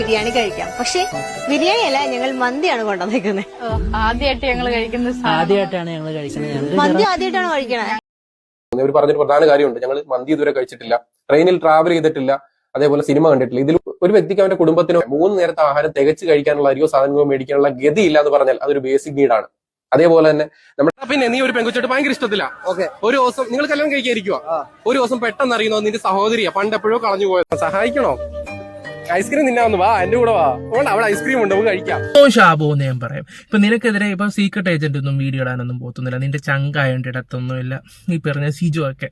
ബിരിയാണി കഴിക്കാം. പക്ഷെ ബിരിയാണി അല്ല ഞങ്ങൾ മന്തിയാണ് കൊണ്ടുവന്നേക്കുന്നത് ആദ്യമായിട്ട് ഞങ്ങൾ കഴിക്കുന്ന സാധനം. ആദ്യമായിട്ടാണ് ഞങ്ങൾ കഴിക്കുന്നത്. മന്തി ആദ്യമായിട്ടാണ് കഴിക്കണേ. അവർ പറഞ്ഞൊരു പ്രധാന കാര്യമുണ്ട്. ഞങ്ങൾ മന്തി ഇതുവരെ കഴിച്ചിട്ടില്ല. ട്രെയിനിൽ ട്രാവൽ ചെയ്തിട്ടില്ല. അതേപോലെ സിനിമ കണ്ടിട്ടില്ല. ഇതിൽ ഒരു വ്യക്തിക്ക് അവന്റെ കുടുംബത്തിന് മൂന്ന് നേരത്തെ ആഹാരം തികച്ച് കഴിക്കാനുള്ള അരിയോ സാധനങ്ങളോ മേടിക്കാനുള്ള ഗതിയില്ല എന്ന് പറഞ്ഞാൽ അതൊരു ബേസിക് നീഡാണ് അതേപോലെ തന്നെ നമ്മൾ പിന്നെ നീ ഒരു പെങ്കുച്ചോട്ട് ഭയങ്കര ഇഷ്ടത്തില്ല ഓക്കെ. ഒരു ദിവസം നിങ്ങൾ കല്യാണം കഴിക്കാതിരിക്കുക ഒരു ദിവസം പെട്ടെന്ന് അറിയുന്നോ നിന്റെ സഹോദരിയാ. പണ്ട് എപ്പോഴോ കളഞ്ഞു പോയത്. സഹായിക്കണോ? ഐസ്ക്രീം തിന്നാന്ന് വാ എന്റെ കൂടെ വാ. അവിടെ ഐസ്ക്രീം ഉണ്ട് നമുക്ക് കഴിക്കാം. ഓ ഷാബോ എന്ന് ഞാൻ പറയാം. ഇപ്പൊ നിനക്കെതിരെ ഇപ്പൊ സീക്രട്ട് ഏജന്റ് ഒന്നും വീഡിയോ ഇടാനൊന്നും പോത്തുന്നില്ല. നിന്റെ ചങ്കായോണ്ട് ഇടത്തൊന്നുമില്ല. ഈ പറഞ്ഞ സിജു ഒക്കെ.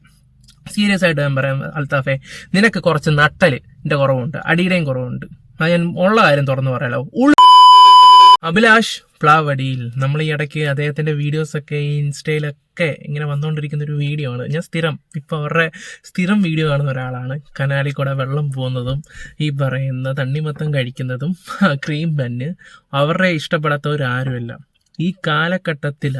സീരിയസ് ആയിട്ട് ഞാൻ പറയാം അൽത്താഫെ. നിനക്ക് കുറച്ച് നട്ടൽ എന്റെ കുറവുണ്ട്. അടിയുടെയും കുറവുണ്ട്. ഞാൻ ഉള്ള കാര്യം തുറന്നു പറയാലോ. അഭിലാഷ് പ്ലാവടിയിൽ. നമ്മൾ ഈ ഇടയ്ക്ക് അദ്ദേഹത്തിന്റെ വീഡിയോസ് ഒക്കെ ഈ ഇൻസ്റ്റയിലൊക്കെ ഇങ്ങനെ വന്നുകൊണ്ടിരിക്കുന്ന ഒരു വീഡിയോ ആണ്. ഞാൻ സ്ഥിരം ഇപ്പം അവരുടെ സ്ഥിരം വീഡിയോ കാണുന്ന ഒരാളാണ്. കനാലിൽ കൂടെ വെള്ളം പോകുന്നതും ഈ പറയുന്ന തണ്ണിമത്തം കഴിക്കുന്നതും ക്രീം ബന്ന് അവരുടെ ഇഷ്ടപ്പെടാത്തവരാരുമില്ല. ഈ കാലഘട്ടത്തിൽ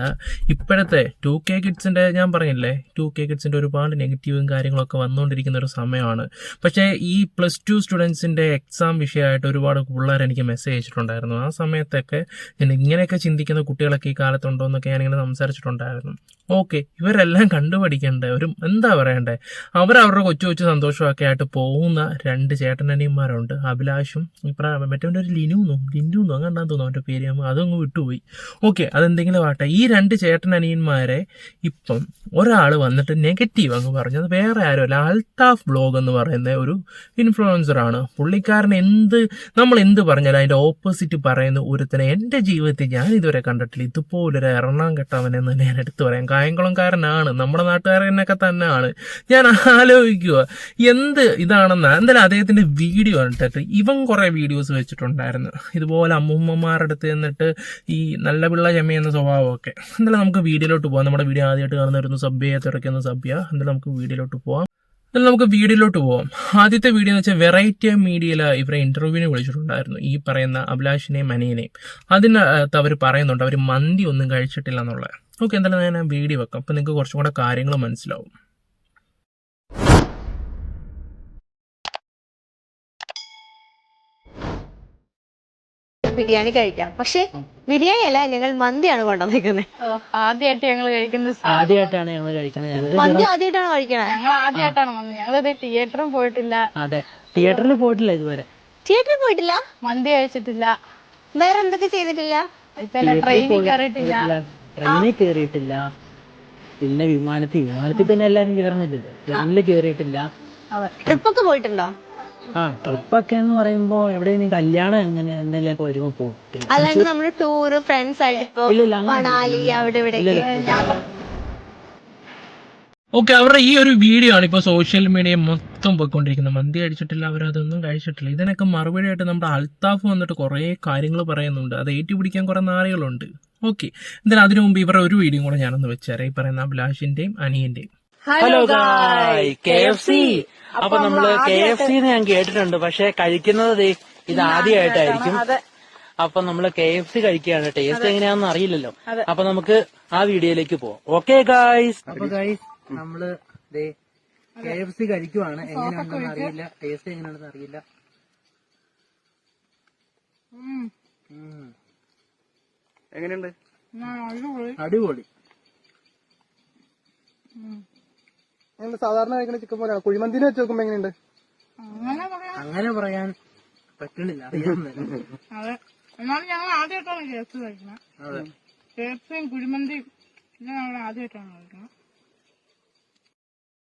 ഇപ്പോഴത്തെ ടു കെ കിഡ്സിന്റെ ഞാൻ പറഞ്ഞില്ലേ ടു കെ കിഡ്സിന്റെ ഒരുപാട് നെഗറ്റീവും കാര്യങ്ങളൊക്കെ വന്നുകൊണ്ടിരിക്കുന്ന ഒരു സമയമാണ്. പക്ഷേ ഈ പ്ലസ് ടു സ്റ്റുഡൻസിന്റെ എക്സാം വിഷയമായിട്ട് ഒരുപാട് പിള്ളേർ എനിക്ക് മെസ്സേജ് അയച്ചിട്ടുണ്ടായിരുന്നു. ആ സമയത്തൊക്കെ ഞാൻ ഇങ്ങനെയൊക്കെ ചിന്തിക്കുന്ന കുട്ടികളൊക്കെ ഈ കാലത്തുണ്ടോ എന്നൊക്കെ ഞാനിങ്ങനെ സംസാരിച്ചിട്ടുണ്ടായിരുന്നു. ഓക്കെ ഇവരെല്ലാം കണ്ടുപഠിക്കണ്ടേ? ഒരു എന്താ പറയണ്ടേ? അവരവരുടെ കൊച്ചു കൊച്ചു സന്തോഷമൊക്കെ ആയിട്ട് പോകുന്ന രണ്ട് ചേട്ടനനിയന്മാരുണ്ട്. അഭിലാഷും ഇപ്പം മറ്റേ ഒരു ലിനുന്നു. ലിനുന്നോ അങ്ങനെയാണെന്ന് തോന്നുന്നു അവന്റെ പേര്. അതും അതങ്ങ് വിട്ടുപോയി. ഓക്കെ അതെന്തെങ്കിലും ആട്ടെ ഈ രണ്ട് ചേട്ടനനിയന്മാരെ ഇപ്പം ഒരാൾ വന്നിട്ട് നെഗറ്റീവ് അങ്ങ് പറഞ്ഞത് വേറെ ആരുമല്ല അൽത്താഫ് ബ്ലോഗ് എന്ന് പറയുന്ന ഒരു ഇൻഫ്ലുവൻസറാണ് പുള്ളിക്കാരൻ എന്ത് നമ്മൾ എന്ത് പറഞ്ഞാലും അതിന്റെ ഓപ്പോസിറ്റ് പറയുന്ന ഒരുത്തനെ എന്റെ ജീവിതത്തിൽ ഞാൻ ഇതുവരെ കണ്ടിട്ടില്ല. ഇതുപോലൊരു എറണാം കെട്ടവനെന്ന് ഞാൻ എടുത്തു പറയാം. കായംകുളംകാരനാണ് നമ്മുടെ നാട്ടുകാരനൊക്കെ തന്നെയാണ് ഞാൻ ആലോചിക്കുക എന്ത് ഇതാണെന്ന്? എന്തായാലും അദ്ദേഹത്തിന്റെ വീഡിയോ കണ്ടിട്ട് ഇവൻ കുറെ വീഡിയോസ് വെച്ചിട്ടുണ്ടായിരുന്നു. ഇതുപോലെ അമ്മൂമ്മമാരുടെ അടുത്ത് നിന്നിട്ട് ഈ നല്ല പിള്ള എന്ന സ്വഭാവമൊക്കെ. എന്തായാലും നമുക്ക് വീഡിയോയിലോട്ട് പോവാം. നമ്മുടെ വീഡിയോ ആദ്യമായിട്ട് കാണുന്നവരൊന്ന് സബ് ചെയ്യുക തിരക്കുന്ന സബ് എന്തായാലും നമുക്ക് വീഡിയോയിലോട്ട് പോവാം. എന്നാലും നമുക്ക് വീഡിയോയിലോട്ട് പോവാം. ആദ്യത്തെ വീഡിയോ എന്ന് വെച്ചാൽ വെറൈറ്റി മീഡിയയിൽ ഇവരെ ഇന്റർവ്യൂവിന് വിളിച്ചിട്ടുണ്ടായിരുന്നു. ഈ പറയുന്ന അഭിലാഷിനെയും അനിയനെയും. അതിനകത്ത് അവർ പറയുന്നുണ്ട് അവർ മന്തി ഒന്നും കഴിച്ചിട്ടില്ല എന്നുള്ളത്. ഓക്കെ എന്തായാലും ഞാൻ ആ വീഡിയോ വെക്കാം. അപ്പം നിങ്ങൾക്ക് കുറച്ചും കൂടെ കാര്യങ്ങൾ മനസ്സിലാവും. ബിരിയാണി കഴിക്കാം. പക്ഷെ ബിരിയാണി അല്ല ഞങ്ങൾ മന്തിയാണ് കൊണ്ടുവന്നിരിക്കുന്നത് ആദ്യമായിട്ട് ഞങ്ങൾ കഴിക്കുന്നത് ആദ്യമായിട്ടാണ് ഞങ്ങൾ കഴിക്കുന്നത് മന്തി ആദ്യമായിട്ടാണ് കഴിക്കണേ? ഞങ്ങൾ ആദ്യമായിട്ടാണ് മന്തി. ഞങ്ങളിത് തിയേറ്ററും പോയിട്ടില്ല. അതെ. തിയേറ്ററിൽ പോയിട്ടില്ല ഇതുവരെ. തിയേറ്ററിൽ പോയിട്ടില്ല? മന്തി കഴിച്ചിട്ടില്ല. വേറെ എന്തൊക്കെ ചെയ്തിട്ടില്ല? ട്രെയിനിൽ കയറിയിട്ടില്ല. ട്രെയിനിൽ കയറിയിട്ടില്ല പിന്നെ വിമാനത്തിൽ വിമാനത്തിൽ തന്നെ എല്ലാരും കയറുന്നില്ല ട്രെയിനിൽ കയറിയിട്ടില്ല ട്രിപ്പൊക്കെ പോയിട്ടുണ്ടോ? ആ ട്രിപ്പൊക്കെ എന്ന് പറയുമ്പോ എവിടെയെങ്കിലും കല്യാണം എങ്ങനെ എന്തെങ്കിലും വരുമ്പോ പോകും അല്ലാണ്ട് നമ്മൾ ടൂറ് ഫ്രണ്ട്സ് ആയിട്ട് ഇപ്പൊ ഇല്ലില്ല, അങ്ങനെ മണാലി അവിടെ ഇവിടെ ഓക്കെ അവരുടെ ഈ ഒരു വീഡിയോ ആണ് ഇപ്പോൾ സോഷ്യൽ മീഡിയ മൊത്തം പോയിക്കൊണ്ടിരിക്കുന്നത് മന്തി കഴിച്ചിട്ടില്ല അവരതൊന്നും കഴിച്ചിട്ടില്ല. ഇതിനൊക്കെ മറുപടിയായിട്ട് നമ്മുടെ അൽത്താഫ് വന്നിട്ട് കുറേ കാര്യങ്ങൾ പറയുന്നുണ്ട്. അത് ഏറ്റുപിടിക്കാൻ കുറേ നാളുകളുണ്ട് ഓക്കെ. എന്തായാലും അതിനു മുമ്പ് ഇവരുടെ ഒരു വീഡിയോ കൂടെ ഞാനൊന്ന് വെച്ചേരാം ഈ പറയുന്ന അഭിലാഷിന്റെയും അനിയന്റെയും. ഹലോ കെ എഫ് സി അപ്പൊ നമ്മൾ കെ എഫ് സി ഞാൻ കേട്ടിട്ടുണ്ട്. പക്ഷെ കഴിക്കുന്നത് ദേ ഇത് ആദ്യമായിട്ടായിരിക്കും അപ്പൊ നമ്മൾ കെ എഫ് സി കഴിക്കുകയാണ്. ടേസ്റ്റ് എങ്ങനെയാണെന്ന് അറിയില്ലല്ലോ. അപ്പൊ നമുക്ക് ആ വീഡിയോയിലേക്ക് പോവാം. ഓക്കെ ഗായ്സ് അപ്പൊ ഗായ്സ് നമ്മൾ ദേ കെ എഫ് സി കഴിക്കുവാണ്. എങ്ങനെയാണെന്ന് അറിയില്ല. ടേസ്റ്റ് എങ്ങനെയാണെന്ന് അറിയില്ല. എങ്ങനെയുണ്ട്? അടിപൊളി. സാധാരണ കഴിക്കുന്ന ചിക്കൻ പോലെ കുഴിമന്തിനെ വെച്ച് നോക്കുമ്പോ എങ്ങനെയുണ്ട്? അങ്ങനെ പറയാൻ പറ്റുന്നില്ല. അതെ. എന്നാലും ഞങ്ങൾ ആദ്യമായിട്ടാണ് കേസ് കഴിക്കുന്നത്. അതെ. കേസും കുഴിമന്തിയും ഞങ്ങൾ ആദ്യമായിട്ടാണ് കഴിക്കുന്നത്.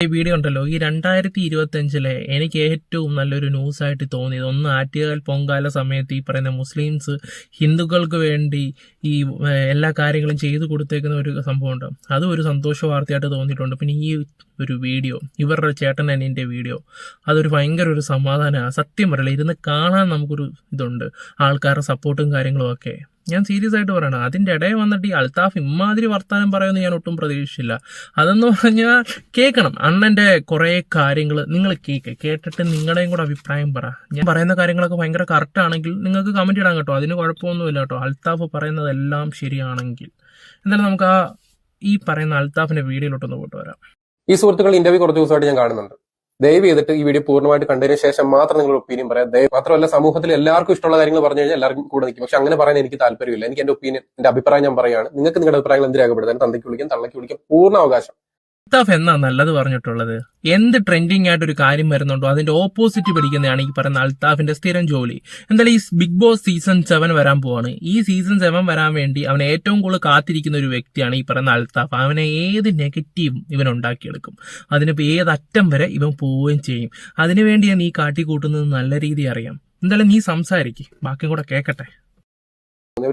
ഈ വീഡിയോ ഉണ്ടല്ലോ. ഈ രണ്ടായിരത്തി ഇരുപത്തി അഞ്ചിലെ എനിക്ക് ഏറ്റവും നല്ലൊരു ന്യൂസ് ആയിട്ട് തോന്നിയത് ഒന്ന് ആറ്റുകാൽ പൊങ്കാല സമയത്ത് ഈ പറയുന്ന മുസ്ലിംസ് ഹിന്ദുക്കൾക്ക് വേണ്ടി ഈ എല്ലാ കാര്യങ്ങളും ചെയ്തു കൊടുത്തേക്കുന്ന ഒരു സംഭവമുണ്ട്. അതും ഒരു സന്തോഷ വാർത്തയായിട്ട് തോന്നിയിട്ടുണ്ട്. പിന്നെ ഈ ഒരു വീഡിയോ ഇവരുടെ ചേട്ടൻ അനിയന്റെ വീഡിയോ അതൊരു ഭയങ്കര ഒരു സമാധാനമാണ് സത്യം പറയില്ല ഇരുന്ന് കാണാൻ നമുക്കൊരു ഇതുണ്ട്. ആൾക്കാരുടെ സപ്പോർട്ടും കാര്യങ്ങളും ഒക്കെ. ഞാൻ സീരിയസ് ആയിട്ട് പറയണം അതിന്റെ ഇടയിൽ വന്നിട്ട് ഈ അൽത്താഫ് ഇമാതിരി വർത്താനം പറയുമെന്ന് ഞാൻ ഒട്ടും പ്രതീക്ഷിച്ചില്ല. അതെന്ന് പറഞ്ഞാൽ കേൾക്കണം. അണ്ണന്റെ കുറേ കാര്യങ്ങൾ നിങ്ങൾ കേൾക്ക് കേട്ടിട്ട് നിങ്ങളുടെയും കൂടെ അഭിപ്രായം പറ. ഞാൻ പറയുന്ന കാര്യങ്ങളൊക്കെ ഭയങ്കര കറക്റ്റ് ആണെങ്കിൽ നിങ്ങൾക്ക് കമന്റ് ഇടാൻ കേട്ടോ. അതിന് കുഴപ്പമൊന്നുമില്ല കേട്ടോ. അൽത്താഫ് പറയുന്നതെല്ലാം ശരിയാണെങ്കിൽ. എന്തായാലും നമുക്ക് ആ ഈ പറയുന്ന അൽത്താഫിന്റെ വീഡിയോയിലോട്ടൊന്ന് പോയിട്ട് വരാം. ഈ സുഹൃത്തുക്കൾ ഇന്റർവ്യൂ കുറച്ച് ദിവസമായിട്ട് ഞാൻ കാണുന്നുണ്ട്. ദയവ് ചെയ്തിട്ട് ഈ വീഡിയോ പൂർണമായിട്ട് കണ്ടതിന് ശേഷം മാത്രം നിങ്ങൾ ഒപ്പീനിയൻ പറയാം. മാത്രമല്ല സമൂഹത്തിൽ എല്ലാവർക്കും ഇഷ്ടമുള്ള കാര്യങ്ങൾ പറഞ്ഞു കഴിഞ്ഞാൽ എല്ലാവർക്കും കൂടെ നിൽക്കും. പക്ഷെ അങ്ങനെ പറയാൻ എനിക്ക് താല്പര്യമില്ല. എനിക്ക് എന്റെ ഒപ്പീനിയൻ എന്റെ അഭിപ്രായം ഞാൻ പറയുകയാണ്. നിങ്ങൾക്ക് നിങ്ങളുടെ അഭിപ്രായങ്ങൾ എന്തിനാകപ്പെടുത്താൻ തന്തയ്ക്ക് വിളിക്കാം തള്ളയ്ക്ക് വിളിക്കാം പൂർണ അവകാശം. അൽത്താഫ് എന്നാ നല്ലത് പറഞ്ഞിട്ടുള്ളത്? എന്ത് ട്രെൻഡിങ് ആയിട്ട് ഒരു കാര്യം വരുന്നുണ്ടോ? അതിന്റെ ഓപ്പോസിറ്റ് പിടിക്കുന്നതാണ് ഈ പറയുന്ന അൽത്താഫിന്റെ സ്ഥിരം ജോലി. എന്തായാലും ഈ ബിഗ് ബോസ് സീസൺ സെവൻ വരാൻ പോവാണ്. ഈ സീസൺ സെവൻ വരാൻ വേണ്ടി അവൻ ഏറ്റവും കൂടുതൽ കാത്തിരിക്കുന്ന ഒരു വ്യക്തിയാണ് ഈ പറയുന്ന അൽത്താഫ്. അവനെ ഏത് നെഗറ്റീവും ഇവൻ ഉണ്ടാക്കിയെടുക്കും. അതിനിപ്പോൾ ഏത് അറ്റം വരെ ഇവൻ പോവുകയും ചെയ്യും. അതിനുവേണ്ടിയാണ് നീ കാട്ടിക്കൂട്ടുന്നത് നല്ല രീതി അറിയാം. എന്തായാലും നീ സംസാരിക്കും. ബാക്കി കൂടെ കേക്കട്ടെ.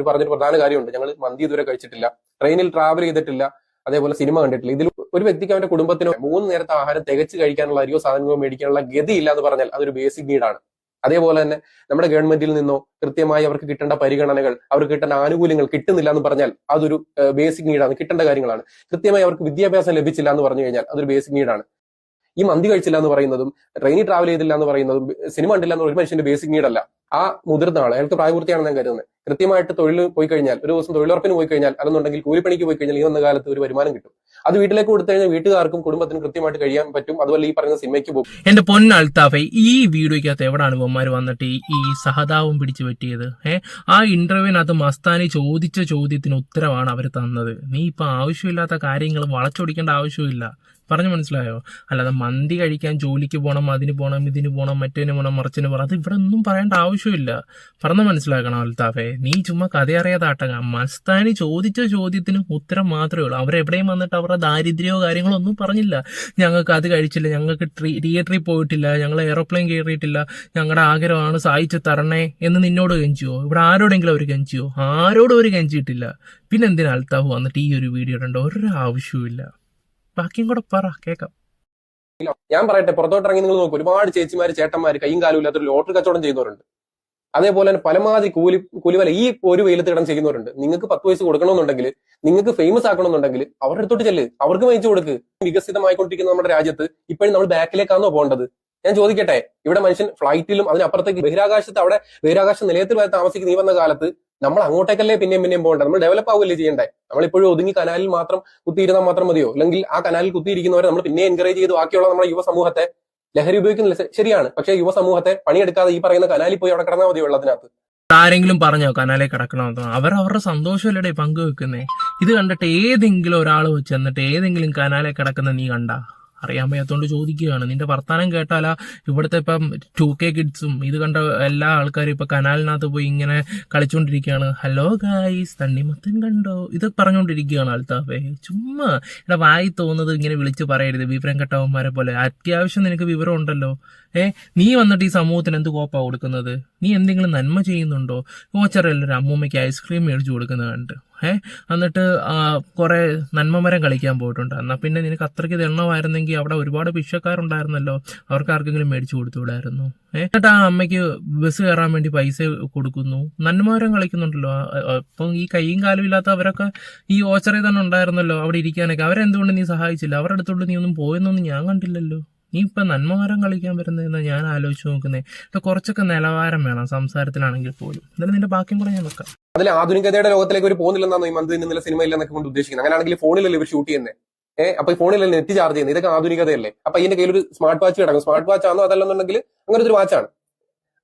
പറഞ്ഞൊരു പ്രധാന കാര്യമുണ്ട്. ഞങ്ങൾ മന്തി ഇതുവരെ കഴിച്ചിട്ടില്ല. ട്രെയിനിൽ ട്രാവൽ ചെയ്തിട്ടില്ല. അതേപോലെ സിനിമ കണ്ടിട്ടില്ല. ഇതിൽ ഒരു വ്യക്തിക്ക് അവന്റെ കുടുംബത്തിന് മൂന്ന് നേരത്തെ ആഹാരം തികച്ച് കഴിക്കാനുള്ള അരിയോ സാധനങ്ങളോ മേടിക്കാനുള്ള ഗതിയില്ല എന്ന് പറഞ്ഞാൽ അതൊരു ബേസിക് നീഡാണ് അതേപോലെ തന്നെ നമ്മുടെ ഗവൺമെന്റിൽ നിന്നോ കൃത്യമായി അവർക്ക് കിട്ടേണ്ട പരിഗണനകൾ അവർക്ക് കിട്ടേണ്ട ആനുകൂല്യങ്ങൾ കിട്ടുന്നില്ല എന്ന് പറഞ്ഞാൽ അതൊരു ബേസിക് നീഡാണ് കിട്ടേണ്ട കാര്യങ്ങളാണ്. കൃത്യമായി അവർക്ക് വിദ്യാഭ്യാസം ലഭിച്ചില്ല എന്ന് പറഞ്ഞു കഴിഞ്ഞാൽ അതൊരു ബേസിക് നീഡാണ് ഈ മന്തി കഴിച്ചില്ല എന്ന് പറയുന്നതും ട്രെയിനിൽ ട്രാവൽ ചെയ്തില്ല എന്ന് പറയുന്നതും സിനിമ കണ്ടില്ല എന്ന് ഒരു മനുഷ്യന്റെ ബേസിക് നീഡ് അല്ല. ആ മുതിർന്ന ആൾ അയാൾക്ക് പ്രായപൂർത്തിയാണെന്ന് ഞാൻ കരുതുന്നത്. കൃത്യമായിട്ട് തൊഴിൽ പോയി കഴിഞ്ഞാൽ ഒരു ദിവസം തൊഴിലുറപ്പിന് പോയി കഴിഞ്ഞാൽ അല്ലെന്നുണ്ടെങ്കിൽ കൂലിപ്പണിക്ക് പോയി കഴിഞ്ഞാൽ ഈ വന്ന കാലത്ത് ഒരു വരുമാനം കിട്ടും. അത് വീട്ടിലേക്ക് കൊടുത്തു കഴിഞ്ഞാൽ വീട്ടുകാർക്കും കുടുംബത്തിനും കൃത്യമായിട്ട് കഴിയാൻ പറ്റും. അതുപോലെ ഈ പറയുന്ന സിനിമയ്ക്ക് പോകും. എന്റെ പൊന്ന അൽത്താഫെ ഈ വീഡിയോയ്ക്കകത്ത് എവിടെയാണ് ഇവന്മാർ വന്നിട്ട് ഈ- സഹതാവും പിടിച്ചു പറ്റിയത്? ആ ഇന്റർവ്യൂവിനകത്ത് മസ്താനി ചോദിച്ച ചോദ്യത്തിന് ഉത്തരവാണ് അവർ തന്നത്. നീ ഇപ്പൊ ആവശ്യമില്ലാത്ത കാര്യങ്ങൾ വളച്ചൊടിക്കേണ്ട ആവശ്യമില്ല പറഞ്ഞു മനസ്സിലായോ? അല്ലാതെ മന്തി കഴിക്കാൻ ജോലിക്ക് പോകണം അതിന് പോകണം ഇതിന് പോകണം മറ്റേന് പോകണം മറിച്ചിന് പോകണം അത് ഇവിടെ ഒന്നും പറയേണ്ട ആവശ്യമില്ല. പറഞ്ഞു മനസ്സിലാക്കണം അൽത്താഫെ നീ ചുമ്മാ കഥ അറിയാതാട്ടക മസ്താനി ചോദിച്ച ചോദ്യത്തിന് ഉത്തരം മാത്രമേ ഉള്ളൂ. അവരെവിടെയും വന്നിട്ട് അവരുടെ ദാരിദ്ര്യമോ കാര്യങ്ങളോ ഒന്നും പറഞ്ഞില്ല. ഞങ്ങൾക്ക് അത് കഴിച്ചില്ല ഞങ്ങൾക്ക് തിയേറ്ററിൽ പോയിട്ടില്ല ഞങ്ങൾ എയറോപ്ലെയിൻ കയറിയിട്ടില്ല ഞങ്ങളുടെ ആഗ്രഹമാണ് സഹായിച്ച് തരണേ എന്ന് നിന്നോട് കെഞ്ചിയോ ഇവിടെ ആരോടെങ്കിലും അവർ കെഞ്ചിയോ ആരോടും അവർ കെഞ്ചിയിട്ടില്ല. പിന്നെ എന്തിനാ അൽത്താഫ് വന്നിട്ട് ഈ ഒരു വീഡിയോ ഇടേണ്ട? ഒരു ആവശ്യവുമില്ല. ബാക്കിയും കൂടെ പറ കേക്കാം ഞാൻ പറയട്ടെ പുറത്തോട്ട് ഇറങ്ങി നിങ്ങൾ നോക്കും ഒരുപാട് ചേച്ചിമാർ ചേട്ടന്മാര് കൈയും കാലും ഇല്ലാത്തൊരു ലോട്ടറി കച്ചവടം ചെയ്യുന്നവരുണ്ട്. അതേപോലെ തന്നെ പരമാവധി കൂലി കൂലിവല ഈ ഒരു വെയിലത്ത് കിടന്ന് ചെയ്യുന്നവരുണ്ട്. നിങ്ങൾക്ക് പത്ത് വയസ്സ് കൊടുക്കണമെന്നുണ്ടെങ്കിൽ നിങ്ങൾക്ക് ഫേമസ് ആക്കണമെന്നുണ്ടെങ്കിൽ അവരുടെ അടുത്തോട്ട് ചെല്ല്. അവർക്ക് മേടിച്ചു കൊടുക്ക്. വികസിതമായിക്കൊണ്ടിരിക്കുന്ന നമ്മുടെ രാജ്യത്ത് ഇപ്പോഴും നമ്മൾ ബാക്കിലേക്കാണോ പോകേണ്ടത്? ഞാൻ ചോദിക്കട്ടെ ഇവിടെ മനുഷ്യൻ ഫ്ലൈറ്റിലും അതിനപ്പുറത്തേക്ക് ബഹിരാകാശത്ത് അവിടെ ബഹിരാകാശ നിലയത്തിൽ വരെ താമസിക്കുന്ന ഈ വന്ന കാലത്ത് നമ്മൾ അങ്ങോട്ടേക്കല്ലേ പിന്നെയും പിന്നെയും പോകേണ്ടത് നമ്മൾ ഡെവലപ്പ് ആവുകയല്ലേ ചെയ്യണ്ടേ? നമ്മളിപ്പോഴും ഒതുങ്ങി കനാലിൽ മാത്രം കുത്തിയിരുന്നാൽ മാത്രം മതിയോ? അല്ലെങ്കിൽ ആ കനാലിൽ കുത്തിയിരിക്കുന്നവരെ നമ്മൾ പിന്നെ എൻകറേജ് ചെയ്ത് ബാക്കിയുള്ള നമ്മുടെ യുവസമൂഹത്തെ ലഹരി ഉപയോഗിക്കുന്നില്ല ശരിയാണ്. പക്ഷേ യുവസമൂഹത്തെ പണിയെടുക്കാതെ ഈ പറയുന്ന കനാലിൽ പോയി അവിടെ കിടന്നാൽ മതി വെള്ളത്തിനകത്ത് ആരെങ്കിലും പറഞ്ഞോ കനാലെ കിടക്കണമെന്നോ? അവർ അവരുടെ സന്തോഷമല്ലേ പങ്കുവെക്കുന്നേ? ഇത് കണ്ടിട്ട് ഏതെങ്കിലും ഒരാൾ വെച്ച് എന്നിട്ട് ഏതെങ്കിലും കനാലെ കിടക്കുന്ന നീ കണ്ട? അറിയാൻ വയ്യാത്തോണ്ട് ചോദിക്കുകയാണ്. നിന്റെ വർത്താനം കേട്ടാല ഇവിടുത്തെ ഇപ്പം ടു കെ കിഡ്സും ഇത് കണ്ട എല്ലാ ആൾക്കാരും ഇപ്പൊ കനാലിനകത്ത് പോയി ഇങ്ങനെ കളിച്ചുകൊണ്ടിരിക്കുകയാണ് ഹലോ ഗായ്സ് തണ്ണിമത്തൻ കണ്ടോ? ഇത് പറഞ്ഞുകൊണ്ടിരിക്കുകയാണ് അൽത്താഫേ ചുമ്മാ ഇവിടെ വായി തോന്നുന്നത് ഇങ്ങനെ വിളിച്ച് പറയരുത്. വിവരം കെട്ടവന്മാരെ പോലെ. അത്യാവശ്യം നിനക്ക് വിവരം ഉണ്ടല്ലോ. ഏ നീ വന്നിട്ട് ഈ സമൂഹത്തിന് എന്ത് കോപ്പാ കൊടുക്കുന്നത്? നീ എന്തെങ്കിലും നന്മ ചെയ്യുന്നുണ്ടോ? ഓച്ചറല്ലൊരു അമ്മൂമ്മയ്ക്ക് ഐസ്ക്രീം മേടിച്ചു കൊടുക്കുന്നത് ഏ? എന്നിട്ട് കുറെ നന്മമരം കളിക്കാൻ പോയിട്ടുണ്ട്. എന്നാൽ പിന്നെ നിനക്ക് അത്രയ്ക്ക് എണ്ണമായിരുന്നെങ്കിൽ അവിടെ ഒരുപാട് ഭിക്ഷക്കാരുണ്ടായിരുന്നല്ലോ അവർക്ക് ആർക്കെങ്കിലും മേടിച്ചു കൊടുത്തുകൂടായിരുന്നു ഏ? എന്നിട്ട് ആ അമ്മയ്ക്ക് ബസ് കയറാൻ വേണ്ടി പൈസ കൊടുക്കുന്നു. നന്മമരം കളിക്കുന്നുണ്ടല്ലോ. അപ്പം ഈ കൈയും കാലും ഇല്ലാത്ത അവരൊക്കെ ഈ ഓച്ചറയിൽ തന്നെ ഉണ്ടായിരുന്നല്ലോ അവിടെ ഇരിക്കാനൊക്കെ. അവരെന്തുകൊണ്ട് നീ സഹായിച്ചില്ല? അവരുടെ അടുത്തോട്ട് നീ ഒന്നും പോയെന്നൊന്നും ഞാൻ കണ്ടില്ലല്ലോ. നീ ഇപ്പൊ നന്മമരം കളിക്കാൻ വരുന്നതെന്ന് ഞാൻ ആലോചിച്ച് നോക്കുന്നേ. കുറച്ചൊക്കെ നിലവാരം വേണം സംസാരത്തിലാണെങ്കിൽ പോലും. എന്നാലും നിന്റെ ബാക്കിയും കൂടെ ഞാൻ വെക്കാം. അതിൽ ആധുനികതയുടെ ലോകത്തിലേക്ക് ഒരു പോകുന്നില്ലെന്നാണ് ഈ മന്ത്രി നിന്നുള്ള സിനിമ ഇല്ലെന്നൊക്കെ കൊണ്ട് ഉദ്ദേശിക്കുന്നത്. അങ്ങനെയാണെങ്കിൽ ഫോണിലല്ലേ ഇവർ ഷൂട്ട് ചെയ്യുന്നത് ഏഹ് അപ്പൊ ഈ ഫോണിലല്ലേ നെറ്റ് ചാർജ് ചെയ്യുന്നത് ഇതൊക്കെ ആധുനികതയല്ലേ? അപ്പൊ ഇതിന്റെ കയ്യിൽ ഒരു സ്മാർട്ട് വാച്ച് കിടക്കും. സ്മാർട്ട് വാച്ച് ആണോ അതല്ലെന്നുണ്ടെങ്കിൽ അങ്ങനെ ഒരു വാച്ചാണ്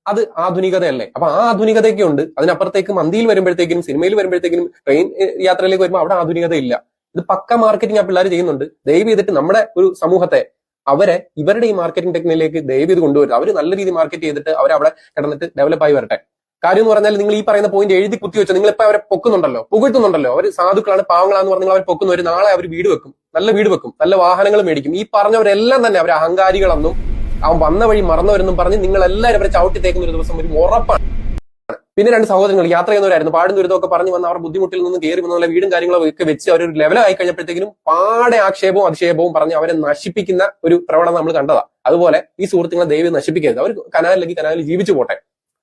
അത് ആധുനികതയല്ലേ? അപ്പൊ ആ ആധുനികതയൊക്കെ ഉണ്ട്. അതിനപ്പുറത്തേക്ക് മന്തിയിൽ വരുമ്പോഴത്തേക്കും സിനിമയിൽ വരുമ്പോഴത്തേക്കും ട്രെയിൻ യാത്രയിലേക്ക് വരുമ്പോൾ അവിടെ ആധുനികത ഇല്ല ഇത് പക്ക മാർക്കറ്റിംഗ് ആ പിള്ളേർ ചെയ്യുന്നുണ്ട്. ദയവ് ചെയ്തിട്ട് നമ്മുടെ ഒരു സമൂഹത്തെ അവരെ ഇവരുടെ ഈ മാർക്കറ്റിംഗ് ടെക്നിക്കിലേക്ക് ദയവ് ചെയ്ത് കൊണ്ടുവരും അവർ നല്ല രീതിയിൽ മാർക്കറ്റ് ചെയ്തിട്ട് അവർ അവിടെ കിടന്നിട്ട് ഡെവലപ്പായി വരട്ടെ. കാര്യം എന്ന് പറഞ്ഞാൽ നിങ്ങൾ ഈ പറയുന്ന പോയിന്റ് എഴുതി കുത്തി നിങ്ങൾ ഇപ്പൊ അവരെ പൊക്കുന്നുണ്ടല്ലോ പുകഴ്ത്തുന്നുണ്ടല്ലോ. അവർ സാധുക്കളാണ് പാവങ്ങളാന്ന് പറഞ്ഞ് അവർ പൊക്കുന്നു. ഒരു നാളെ അവർ വീട് വെക്കും. നല്ല വീട് വെക്കും. നല്ല വാഹനങ്ങൾ മേടിക്കും. ഈ പറഞ്ഞവരെല്ലാം തന്നെ അവർ അഹങ്കാരികളെന്നും അവൻ വന്ന വഴി മറന്നവരെന്നും പറഞ്ഞ് നിങ്ങൾ എല്ലാവരും അവരെ ചവിട്ടി തേക്കുന്ന ഒരു ദിവസം ഒരു ഉറപ്പാണ്. പിന്നെ രണ്ട് സഹോദരങ്ങൾ യാത്ര ചെയ്യുന്നവരായിരുന്നു. പാടും ദുരിതമൊക്കെ പറഞ്ഞു വന്ന അവർ ബുദ്ധിമുട്ടിൽ നിന്ന് കയറി വന്ന പോലെ വീടും കാര്യങ്ങളും ഒക്കെ വെച്ച് അവർ ഒരു ലെവലായി കഴിഞ്ഞപ്പോഴത്തേക്കും പാടെ ആക്ഷേപവും അധിക്ഷേപവും പറഞ്ഞ് അവരെ നശിപ്പിക്കുന്ന ഒരു പ്രവണത നമ്മൾ കണ്ടതാണ് അതുപോലെ ഈ സുഹൃത്തുക്കളെ ദൈവം നശിപ്പിക്കരുത്. അവർ കനാലിലേക്ക് കനാലിൽ ജീവിച്ചു പോട്ടെ.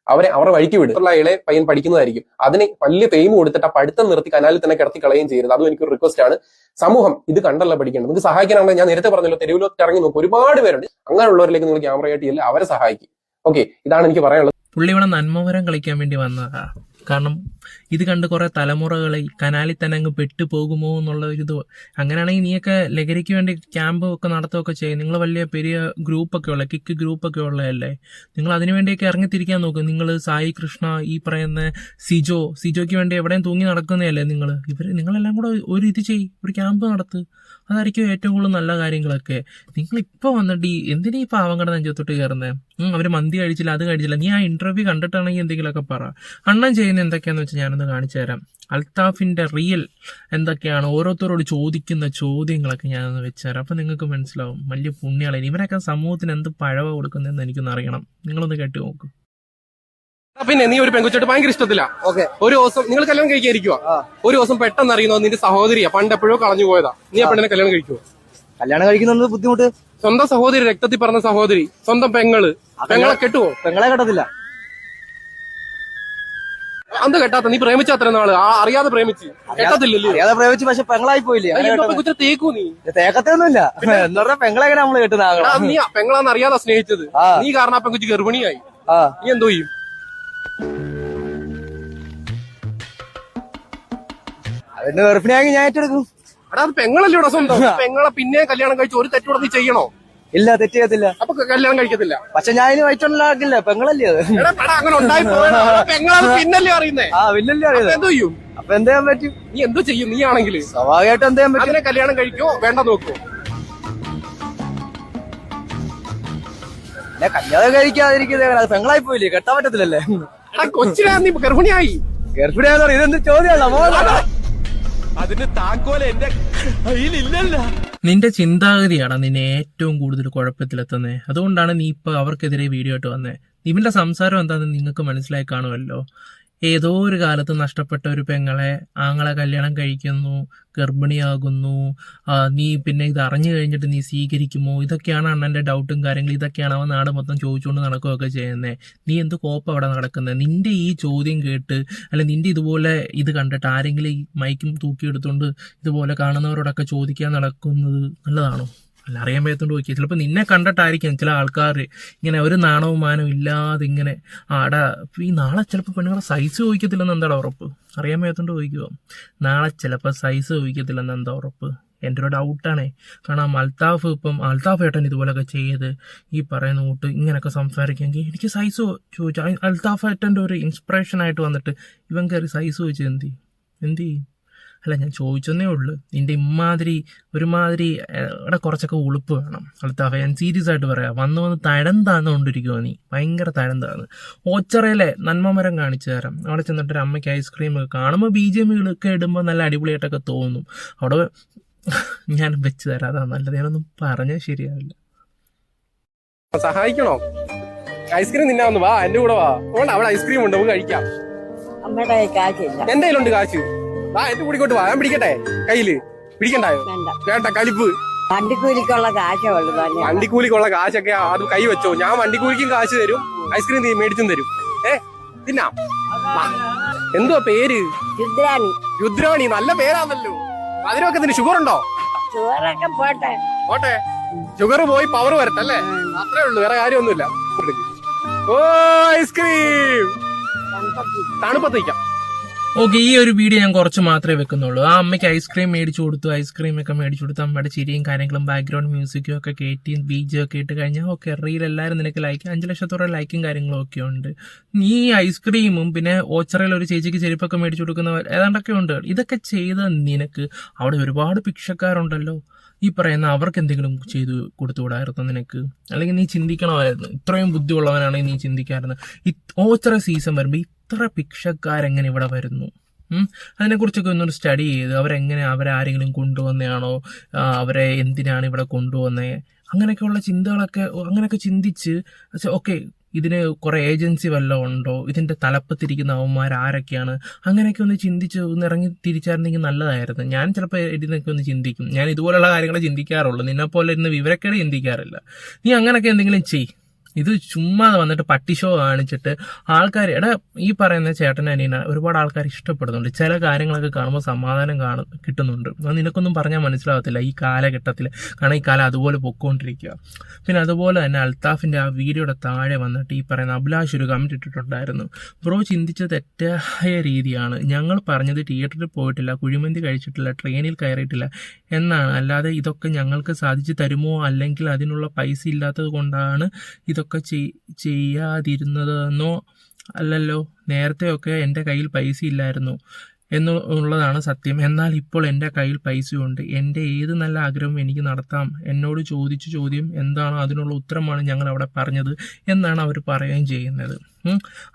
അവരെ അവരുടെ വഴിക്ക് വിടും. ഉള്ള ഇളയ പയ്യൻ പഠിക്കുന്നതായിരിക്കും. അതിന് വലിയ ഫെയിം കൊടുത്തിട്ട് ആ പഠിത്തം നിർത്തി കനാലിൽ തന്നെ കിടത്തി കളയുകയും ചെയ്യരുത്. അതും എനിക്കൊരു റിക്വസ്റ്റ് ആണ്. സമൂഹം ഇത് കണ്ടല്ല പഠിക്കേണ്ടത്. നിങ്ങൾക്ക് സഹായിക്കാനാണെങ്കിൽ ഞാൻ നേരത്തെ പറഞ്ഞല്ലോ തെരുവിലോട്ട് ഇറങ്ങി നോക്കും. ഒരുപാട് പേരുണ്ട്. അങ്ങനെയുള്ളവരിലേക്ക് നിങ്ങൾ ക്യാമറയായിട്ട് ഇല്ല അവരെ സഹായിക്കും. ഓക്കെ ഇതാണ് എനിക്ക് പറയാനുള്ളത്. പുള്ളി ഇവിടെ നന്മമരം കളിക്കാൻ വേണ്ടി വന്നതാ. കാരണം ഇത് കണ്ട് കുറെ തലമുറകൾ ഈ കനാലിൽ തന്നെ അങ്ങ് പെട്ടുപോകുമോ എന്നുള്ള ഒരു ഇത് അങ്ങനെയാണെങ്കിൽ നീയൊക്കെ ലഹരിക്ക് വേണ്ടി ക്യാമ്പ് ഒക്കെ നടത്തുകയൊക്കെ ചെയ്യും. നിങ്ങൾ വലിയ പെരിയ ഗ്രൂപ്പൊക്കെ ഉള്ള കിക്ക് ഗ്രൂപ്പൊക്കെ ഉള്ളതല്ലേ? നിങ്ങൾ അതിനു വേണ്ടിയൊക്കെ ഇറങ്ങിത്തിരിക്കാൻ നോക്കും. നിങ്ങൾ സായി കൃഷ്ണ ഈ പറയുന്ന സിജോ സിജോയ്ക്ക് വേണ്ടി എവിടെയും തൂങ്ങി നടക്കുന്നതല്ലേ നിങ്ങൾ ഇവർ നിങ്ങളെല്ലാം കൂടെ ഒരു ഇത് ചെയ് ഒരു ക്യാമ്പ് നടത്ത്. അതായിരിക്കും ഏറ്റവും കൂടുതൽ നല്ല കാര്യങ്ങളൊക്കെ. നിങ്ങൾ ഇപ്പോൾ വന്നിട്ട് ഈ എന്തിനാ ഈ പാവങ്ങളുടെ നെഞ്ചത്തോട്ട് കയറുന്നത് അവർ മന്തി കഴിച്ചില്ല അത് കഴിച്ചില്ല. നീ ആ ഇന്റർവ്യൂ കണ്ടിട്ടാണെങ്കിൽ എന്തെങ്കിലുമൊക്കെ പറ. അണ്ണൻ ചെയ്യുന്ന എന്തൊക്കെയാന്ന് വെച്ചാൽ ഞാനൊന്ന് കാണിച്ചു തരാം. അൽത്താഫിന്റെ റിയൽ എന്തൊക്കെയാണ്? ഓരോരുത്തരോട് ചോദിക്കുന്ന ചോദ്യങ്ങളൊക്കെ ഞാനൊന്ന് വെച്ചുതരാം അപ്പം നിങ്ങൾക്ക് മനസ്സിലാവും. വലിയ പുണ്യാളായി ഇവരൊക്കെ സമൂഹത്തിന് എന്ത് പഴവ കൊടുക്കുന്നതെന്ന് എനിക്കൊന്ന് അറിയണം. നിങ്ങളൊന്ന് കേട്ട് നോക്ക്. പിന്നെ നീ ഒരു പെൺകുച്ചിട്ട് ഭയങ്കര ഇഷ്ടത്തില്ല ഓക്കെ. ഒരു ദിവസം നിങ്ങൾ കല്യാണം കഴിക്കാതിരിക്കുക ഒരു ദിവസം പെട്ടെന്ന് അറിയുന്നത് നിന്റെ സഹോദരിയാ. പണ്ട് എപ്പോഴോ കളഞ്ഞു പോയതാ. നീ ആ. പെണ്ണിനെ കല്യാണം കഴിക്കുവോ? കല്യാണം കഴിക്കുന്നത് ബുദ്ധിമുട്ട്? സ്വന്തം സഹോദരി രക്തത്തിൽ പറഞ്ഞ സഹോദരി സ്വന്തം പെങ്ങൾ. പെങ്ങളെ കെട്ടുവോ? പെങ്ങളെ കെട്ടത്തില്ല. അന്ത് കെട്ടാത്ത നീ പ്രേമിച്ച അത്ര നാൾ. ആ അറിയാതെ പ്രേമിച്ച്. കെട്ടത്തില്ലല്ലോ. അറിയാതെ പ്രേമിച്ച് പക്ഷെ പെങ്ങളായി പോയില്ലേ? എന്തോ തേക്കൂ നീ. തേക്കത്തൊന്നുമില്ല എന്ന് പറഞ്ഞാൽ നമ്മൾ കെട്ടുന്ന നീ പെങ്ങളാന്ന് അറിയാതെ സ്നേഹിച്ചത്. നീ കാരണം ആ പെങ്കുച്ചി ഗർഭിണിയായി. നീ എന്തോ ചെയ്യും? അതിന്റെ ഗർഭിണിയാಗಿ ഞാൻ ഏറ്റെടുക്കും. എടാ അത് പെങ്ങളല്ലേ ഇവിടെ സ്വന്തം. പെങ്ങളെ പിന്നെ കല്യാണം കഴിച്ച് ഒരു തെറ്റൂടെ നീ ചെയ്യണോ? ഇല്ല തെറ്റ് ചെയ്യത്തില്ല അപ്പൊ കല്യാണം കഴിക്കത്തില്ല. പക്ഷെ ഞാൻ ഇനി വയറ്റുണ്ടാക്കില്ല പെങ്ങളല്ലേ അത്? എടാ അങ്ങനെ ഉണ്ടായി പോയതാ. എടാ, പെങ്ങളത് പിന്നല്ലേ അറിയുന്നേ. ആ പിന്നല്ലേ അപ്പൊ അറിയാതെ എന്തോ ചെയ്യും? അപ്പൊ എന്ത് ചെയ്യാൻ പറ്റും? നീ എന്തോ ചെയ്യും? നീ ആണെങ്കിൽ സ്വാഭാവികമായിട്ട് എന്ത് ചെയ്യാൻ പറ്റും? അതിനെ കല്യാണം കഴിക്കോ വേണ്ട നോക്കോ. ഞാൻ കല്യാണം കഴിക്കാതിരിക്കുന്നത് അത് പെങ്ങളായി പോയില്ലേ കെട്ടാൻ പറ്റത്തില്ലല്ലേ? എടാ കൊച്ചിനാ നീ ഗർഭിണിയായി. ഗർഭിണിയാന്ന് പറയും ഇതെന്ത് ചോദ്യമല്ല അതിന് താക്കോൽ എന്റെ കയ്യിലില്ലല്ലോ. നിന്റെ ചിന്താഗതിയാണ് നിന്നെ ഏറ്റവും കൂടുതൽ കുഴപ്പത്തിലെത്തുന്നത് അതുകൊണ്ടാണ് നീ ഇപ്പോൾ അവർക്കെതിരെ വീഡിയോ ആയിട്ട് വന്നത് ഇവന്റെ സംസാരം എന്താണെന്ന് നിങ്ങൾക്ക് മനസ്സിലായി കാണുമല്ലോ. ഏതോ ഒരു കാലത്ത് നഷ്ടപ്പെട്ട ഒരു പെങ്ങളെ ആങ്ങളെ കല്യാണം കഴിക്കുന്നു ഗർഭിണിയാകുന്നു. നീ പിന്നെ ഇത് അറിഞ്ഞു കഴിഞ്ഞിട്ട് നീ സ്വീകരിക്കുമോ? ഇതൊക്കെയാണ് അണ്ണന്റെ ഡൗട്ടും കാര്യങ്ങളും. ഇതൊക്കെയാണ് അവൻ നാട് മൊത്തം ചോദിച്ചുകൊണ്ട് നടക്കുകയൊക്കെ ചെയ്യുന്നത് നീ എന്ത് കോപ്പ് അവിടെ നടക്കുന്നത് നിന്റെ ഈ ചോദ്യം കേട്ട് അല്ലെ നിന്റെ ഇതുപോലെ ഇത് കണ്ടിട്ട് ആരെങ്കിലും ഈ മൈക്കും തൂക്കിയെടുത്തുകൊണ്ട് ഇതുപോലെ കാണുന്നവരോടൊക്കെ ചോദിക്കാൻ നടക്കുന്നത് നല്ലതാണോ? അല്ല അറിയാൻ പറ്റത്തോണ്ട് ചോദിക്കുക ചിലപ്പോൾ നിന്നെ കണ്ടിട്ടായിരിക്കും ചില ആൾക്കാർ ഇങ്ങനെ ഒരു നാണവും മാനവും ഇല്ലാതെ ഇങ്ങനെ ആടാ. ഈ നാളെ ചിലപ്പോൾ പെണ്ണുങ്ങളെ സൈസ് ചോദിക്കത്തില്ലെന്ന് എന്താണ് ഉറപ്പ്? അറിയാൻ പറ്റത്തോണ്ട് ചോദിക്കുക നാളെ ചിലപ്പോൾ സൈസ് ചോദിക്കത്തില്ലെന്ന് എന്താ ഉറപ്പ്? എന്റെ ഒരു ഡൗട്ടാണേ കാരണം അൽത്താഫ് ഇപ്പം അൽത്താഫ് ഏട്ടൻ ഇതുപോലൊക്കെ ചെയ്ത് ഈ പറയുന്ന കൂട്ട് ഇങ്ങനെയൊക്കെ സംസാരിക്കുമെങ്കിൽ എനിക്ക് സൈസ് ചോദിച്ചു അൽത്താഫ് ഏട്ടന്റെ ഒരു ഇൻസ്പിറേഷൻ ആയിട്ട് വന്നിട്ട് ഇവൻ കയറി സൈസ് ചോദിച്ചത് എന്തി എന്തി അല്ല ഞാൻ ചോദിച്ചെന്നേ ഉള്ളൂ. നിന്റെ ഇമാതിരി ഒരുമാതിരി ഇവിടെ കുറച്ചൊക്കെ ഉളുപ്പ് വേണം. അൽത്താഫ ഞാൻ സീരിയസ് ആയിട്ട് പറയാം. വന്ന് വന്ന് തഴം താന്നുകൊണ്ടിരിക്കുമോ നീ. ഭയങ്കര തഴം താന്ന്. ഓച്ചറയിലെ നന്മമരം കാണിച്ചു തരാം. അവിടെ ചെന്നിട്ട് ഒരു അമ്മയ്ക്ക് ഐസ്ക്രീം ഒക്കെ കാണുമ്പോൾ ബി ജെ മികളൊക്കെ ഇടുമ്പോൾ നല്ല അടിപൊളിയായിട്ടൊക്കെ തോന്നും. അവിടെ ഞാൻ വെച്ച് തരാം. അതാ നല്ലത്. ഞാനൊന്നും പറഞ്ഞാൽ ശരിയാവില്ല. സഹായിക്കണോ? ഐസ്ക്രീം തിന്നാന്ന് വാ എന്റെ കൂടെ വാ. വേണ്ട അവിടെ ഐസ്ക്രീം ഉണ്ട് നമുക്ക് കഴിക്കാം. അമ്മയുടെ ഉണ്ട് കാശില്ല. എന്റെ കയ്യിലുണ്ട് കാശ്. വാ എന്റെ കൂടി കൊണ്ട് വാ ഞാൻ പിടിക്കട്ടെ? കയ്യിൽ. പിടിക്കണ്ടായോ? വേണ്ട. കലിപ്പ്. വണ്ടിക്കൂലിക്കുള്ള കാശേ ഉള്ളു തന്നെ വണ്ടിക്കൂലിക്കുള്ള കാശൊക്കെ അത് കൈ വെച്ചോ. ഞാൻ വണ്ടിക്കൂലിക്കും കാശ് തരും ഐസ്ക്രീം നീ മേടിച്ചും തരും. ഏ തിന്നാ. എന്തോ എന്തുവാ പേര്? രുദ്രാണി. രുദ്രാണി നല്ല പേരാണല്ലോ അതിനൊക്കെ ഇതിന് ഷുഗർ ഉണ്ടോ? ഷുഗറൊക്കെ പോട്ടെ. പോട്ടെ. ഷുഗർ പോയി പവർ വരട്ടല്ലേ അത്രേ ഉള്ളൂ വേറെ കാര്യമൊന്നുമില്ല. ഓ ഐസ്ക്രീം. തണുപ്പത്തേക്കാം ഓക്കെ ഈ ഒരു വീഡിയോ ഞാൻ കുറച്ച് മാത്രമേ വെക്കുന്നുള്ളൂ. ആ അമ്മയ്ക്ക് ഐസ്ക്രീം മേടിച്ചു കൊടുത്തു ഐസ്ക്രീം ഒക്കെ മേടിച്ചു കൊടുത്തു അമ്മയുടെ ചിരിയും കാര്യങ്ങളും ബാക്ക്ഗ്രൗണ്ട് മ്യൂസിക്കും ഒക്കെ കയറ്റിയും ബീജും ഒക്കെ ഇട്ട് കഴിഞ്ഞാൽ ഓക്കെ റീൽ എല്ലാവരും നിനക്ക് ലൈക്ക് അഞ്ച് ലക്ഷത്തോളം ലൈക്കും കാര്യങ്ങളും ഒക്കെ ഉണ്ട്. നീ ഐസ്ക്രീമും പിന്നെ ഓച്ചറയിൽ ഒരു ചേച്ചിക്ക് ചെരുപ്പൊക്കെ മേടിച്ചു കൊടുക്കുന്ന ഏതാണ്ടൊക്കെ ഉണ്ട്. ഇതൊക്കെ ചെയ്ത നിനക്ക് അവിടെ ഒരുപാട് ഭിക്ഷക്കാരുണ്ടല്ലോ. ഈ പറയുന്ന അവർക്ക് എന്തെങ്കിലും ചെയ്തു കൊടുത്തുകൂടായിരുന്നു നിനക്ക്? അല്ലെങ്കിൽ നീ ചിന്തിക്കണമായിരുന്നു. ഇത്രയും ബുദ്ധിയുള്ളവനാണെങ്കിൽ നീ ചിന്തിക്കാമായിരുന്നു ഓച്ചറ സീസൺ വരുമ്പോൾ ഇത്ര ഭിക്ഷക്കാരെങ്ങനെ ഇവിടെ വരുന്നു? അതിനെക്കുറിച്ചൊക്കെ ഒന്നൊരു സ്റ്റഡി ചെയ്ത് അവരെങ്ങനെ അവരാരെങ്കിലും കൊണ്ടുവന്നതാണോ അവരെ എന്തിനാണ് ഇവിടെ കൊണ്ടുവന്നത് അങ്ങനെയൊക്കെയുള്ള ചിന്തകളൊക്കെ അങ്ങനെയൊക്കെ ചിന്തിച്ച് ഓക്കെ ഇതിന് കുറേ ഏജൻസി വല്ലതും ഉണ്ടോ? ഇതിന്റെ തലപ്പത്തിരിക്കുന്ന അവന്മാർ ആരൊക്കെയാണ്? അങ്ങനെയൊക്കെ ഒന്ന് ചിന്തിച്ച് ഒന്ന് ഇറങ്ങി തിരിച്ചായിരുന്നെങ്കിൽ നല്ലതായിരുന്നു. ഞാൻ ചിലപ്പോൾ ഇതിനൊക്കെ ഒന്ന് ചിന്തിക്കും. ഞാൻ ഇതുപോലെയുള്ള കാര്യങ്ങളെ ചിന്തിക്കാറുള്ളൂ. നിന്നെപ്പോലെ ഇന്ന് വിവരക്കേട് ചിന്തിക്കാറില്ല. നീ അങ്ങനെയൊക്കെ എന്തെങ്കിലും ചെയ്. ഇത് ചുമ്മാ വന്നിട്ട് പട്ടി ഷോ കാണിച്ചിട്ട് ആൾക്കാർ എടാ ഈ പറയുന്ന ചേട്ടൻ അനിയന ഒരുപാട് ആൾക്കാർ ഇഷ്ടപ്പെടുന്നുണ്ട്. ചില കാര്യങ്ങളൊക്കെ കാണുമ്പോൾ സമാധാനം കാണും കിട്ടുന്നുണ്ട്. അത് നിനക്കൊന്നും പറഞ്ഞാൽ മനസ്സിലാവത്തില്ല ഈ കാലഘട്ടത്തിൽ കാരണം ഈ കാലം അതുപോലെ പൊക്കോണ്ടിരിക്കുക. പിന്നെ അതുപോലെ തന്നെ അൽത്താഫിന്റെ ആ വീഡിയോയുടെ താഴെ വന്നിട്ട് ഈ പറയുന്ന അഭിലാഷ് ഒരു കമന്റ് ഇട്ടിട്ടുണ്ടായിരുന്നു. ബ്രോ ചിന്തിച്ച തെറ്റായ രീതിയാണ്. ഞങ്ങൾ പറഞ്ഞത് തിയേറ്ററിൽ പോയിട്ടില്ല കുഴിമന്തി കഴിച്ചിട്ടില്ല ട്രെയിനിൽ കയറിയിട്ടില്ല എന്നാണ്. അല്ലാതെ ഇതൊക്കെ ഞങ്ങൾക്ക് സാധിച്ചു തരുമോ? അല്ലെങ്കിൽ അതിനുള്ള പൈസ ഇല്ലാത്തത് കൊണ്ടാണ് ഇതൊക്കെ ചെയ്- ചെയ്യാതിരുന്നതെന്നോ അല്ലല്ലോ നേരത്തെയൊക്കെ എന്റെ കയ്യിൽ പൈസ ഇല്ലായിരുന്നു എന്നുള്ളതാണ് സത്യം. എന്നാൽ ഇപ്പോൾ എന്റെ കയ്യിൽ പൈസയുണ്ട്. എന്റെ ഏത് നല്ല ആഗ്രഹവും എനിക്ക് നടത്താം. എന്നോട് ചോദിച്ച ചോദ്യം എന്താണോ അതിനുള്ള ഉത്തരമാണ് ഞങ്ങൾ അവിടെ പറഞ്ഞത് എന്നാണ് അവർ പറയുകയും ചെയ്യുന്നത്.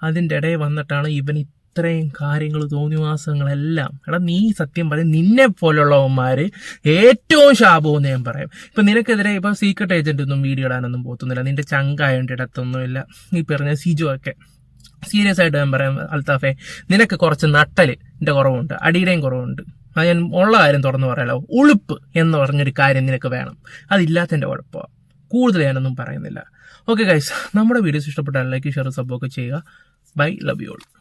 അതിന്റെ ഇടയിൽ വന്നിട്ടാണ് ഇവൻ ഇത്രയും കാര്യങ്ങൾ തോന്നിവാസങ്ങളെല്ലാം. എടാ നീ സത്യം പറയും നിന്നെ പോലുള്ളവന്മാർ ഏറ്റവും ശാപമെന്ന് ഞാൻ പറയും. ഇപ്പം നിനക്കെതിരെ ഇപ്പം സീക്രട്ട് ഏജന്റ് ഒന്നും വീഡിയോ ഇടാനൊന്നും പോത്തുന്നില്ല നിന്റെ ചങ്കായോണ്ട് ഇടത്തൊന്നുമില്ല. ഈ പറഞ്ഞ സിജു ഒക്കെ. സീരിയസ് ആയിട്ട് ഞാൻ പറയാം അൽത്താഫെ നിനക്ക് കുറച്ച് നട്ടൽ എന്റെ കുറവുണ്ട്. അടിയുടെയും കുറവുണ്ട്. അത് ഞാൻ ഉള്ള കാര്യം തുറന്നു പറയാലോ. ഉളുപ്പ് എന്ന് പറഞ്ഞൊരു കാര്യം നിനക്ക് വേണം. അതില്ലാത്തതിന്റെ കുഴപ്പമാണ് കൂടുതൽ ഞാനൊന്നും പറയുന്നില്ല. ഓക്കെ ഗൈസ് നമ്മുടെ വീഡിയോസ് ഇഷ്ടപ്പെട്ടാൽ ലൈക്ക് ഷെയർ സബ്ബൊക്കെ ചെയ്യുക. Bye love you all